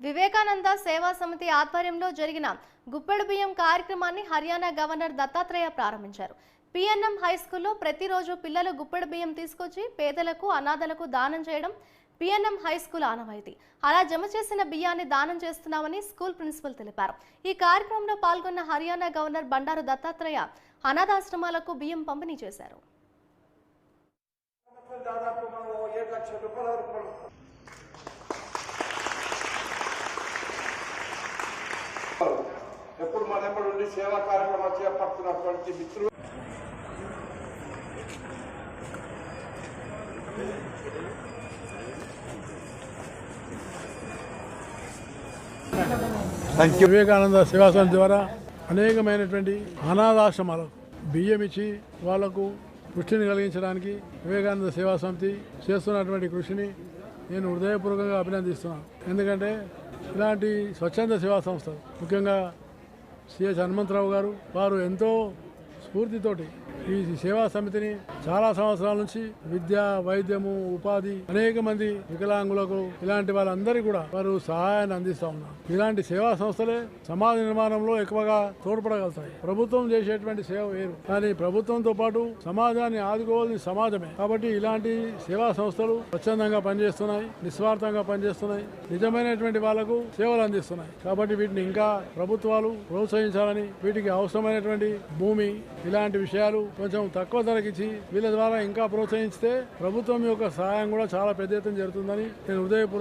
వివేకానంద సేవా సమితి ఆధ్వర్యంలో జరిగిన గుప్పెడు బియ్యం కార్యక్రమాన్ని హర్యానా గవర్నర్ దత్తాత్రేయ ప్రారంభించారు. పిఎన్ఎం హై స్కూల్లో ప్రతిరోజు పిల్లలు గుప్పెడు బియ్యం తీసుకొచ్చి పేదలకు అనాథలకు దానం చేయడం పిఎన్ఎం హై స్కూల్ ఆనవాయితీ. అలా జమ చేసిన బియ్యాన్ని దానం చేస్తున్నామని స్కూల్ ప్రిన్సిపల్ తెలిపారు. ఈ కార్యక్రమంలో పాల్గొన్న హర్యానా గవర్నర్ బండారు దత్తాత్రేయ అనాథాశ్రమాలకు బియ్యం పంపిణీ చేశారు. ఎప్పుడు ఉండి సేవా కార్యక్రమాలు చేపడుతున్నటువంటి మిత్రులు. వివేకానంద సేవాసనం ద్వారా అనేకమైనటువంటి అనాథాశ్రమాలకు బియ్యం ఇచ్చి వాళ్ళకు కృషిని కలిగించడానికి వివేకానంద సేవా సమితి చేస్తున్నటువంటి కృషిని నేను హృదయపూర్వకంగా అభినందిస్తున్నాను. ఎందుకంటే ఇలాంటి స్వచ్ఛంద సేవా సంస్థలు ముఖ్యంగా సిఎస్ హనుమంతరావు గారు వారు ఎంతో స్ఫూర్తితోటి ఈ సేవా సమితిని చాలా సంవత్సరాల నుంచి విద్య వైద్యము ఉపాధి అనేక మంది వికలాంగులకు ఇలాంటి వాళ్ళందరికీ కూడా వారు సహాయాన్ని అందిస్తా ఉన్నారు. ఇలాంటి సేవా సంస్థలే సమాజ నిర్మాణంలో ఎక్కువగా తోడ్పడగలుగుతాయి. ప్రభుత్వం చేసేటువంటి సేవ వేరు. కానీ ప్రభుత్వంతో పాటు సమాజాన్ని ఆదుకోవాల్సిన సమాజమే. కాబట్టి ఇలాంటి సేవా సంస్థలు స్వచ్ఛందంగా పనిచేస్తున్నాయి నిస్వార్థంగా పనిచేస్తున్నాయి నిజమైనటువంటి వాళ్ళకు సేవలు అందిస్తున్నాయి. కాబట్టి వీటిని ఇంకా ప్రభుత్వాలు ప్రోత్సహించాలని వీటికి అవసరమైనటువంటి భూమి ఇలాంటి విషయాలు కొంచెం తక్కువ ధరకిచ్చి వీళ్ళ ద్వారా ఇంకా ప్రోత్సహిస్తే ప్రభుత్వం యొక్క సహాయం కూడా చాలా పెద్ద ఎత్తున జరుగుతుందని నేను హృదయపూర్వక